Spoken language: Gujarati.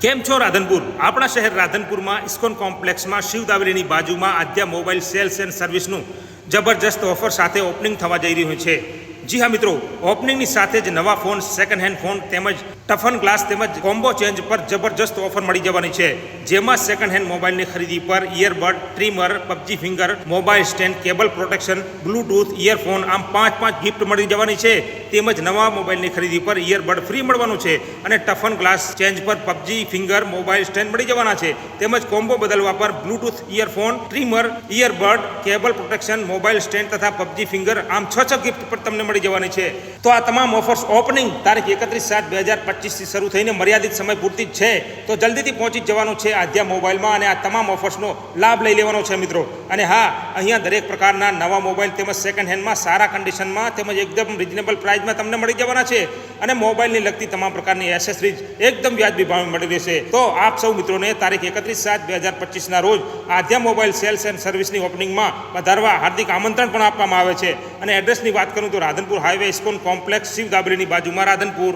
કેમ છો રાધનપુર? આપણા શહેર રાધનપુરમાં ઇસ્કોન કોમ્પ્લેક્સમાં શિવદાવલીની બાજુમાં આદ્યા મોબાઈલ સેલ્સ એન્ડ સર્વિસનું જબરજસ્ત ઓફર સાથે ઓપનિંગ થવા જઈ રહ્યું છે. જી હા મિત્રો ઓપનિંગની સાથે જ નવા ફોન સેકન્ડ હેન્ડ ફોન તેમજ ટફન ગ્લાસ તેમજ કોમ્બો ચેન્જ પર જબરજસ્ત ઓફર મળી જવાની છે. જેમાં સેકન્ડ હેન્ડ મોબાઈલની ખરીદી પર earbud trimmer PUBG finger mobile stand cable protection Bluetooth earphone આમ પાંચ પાંચ ગિફ્ટ મળી જવાની છે. તેમજ નવા મોબાઈલની ખરીદી પર ઇયરબડ ફ્રી મળવાનું છે અને ટફન ગ્લાસ ચેન્જ પર પબજી ફિંગર મોબાઈલ સ્ટેન્ડ મળી જવાના છે. તેમજ કોમ્બો બદલવા પર Bluetooth earphone trimmer earbud cable protection mobile stand તથા પબજી ફિંગર આમ છ છ ગિફ્ટ પર તમને મળી જવાની છે. તો આ તમામ ઓફર્સ ઓપનિંગ તારીખ એકત્રીસ સાત બે હજાર પચીસથી શરૂ થઈને મર્યાદિત સમય પૂરતી જ છે. તો જલ્દીથી પહોંચી જવાનું છે આધ્યા મોબાઈલમાં અને આ તમામ ઓફર્સનો લાભ લઈ લેવાનો છે મિત્રો. અને હા, અહીંયા દરેક પ્રકારના નવા મોબાઈલ તેમજ સેકન્ડ હેન્ડમાં સારા કન્ડિશનમાં તેમજ એકદમ રિઝનેબલ પ્રાઇસમાં તમને મળી જવાના છે. અને મોબાઈલની લગતી તમામ પ્રકારની એસેસરીઝ એકદમ વ્યાજબી ભાવે મળી રહેશે. તો આપ સૌ મિત્રોને તારીખ એકત્રીસ સાત બે હજાર પચીસના રોજ આધ્યા મોબાઈલ સેલ્સ એન્ડ સર્વિસની ઓપનિંગમાં વધારવા હાર્દિક આમંત્રણ પણ આપવામાં આવે છે. અને એડ્રેસની વાત કરું તો Radhanpur highway ISKCON complex Shiv દાબરીની બાજુમાં રાધનપુર.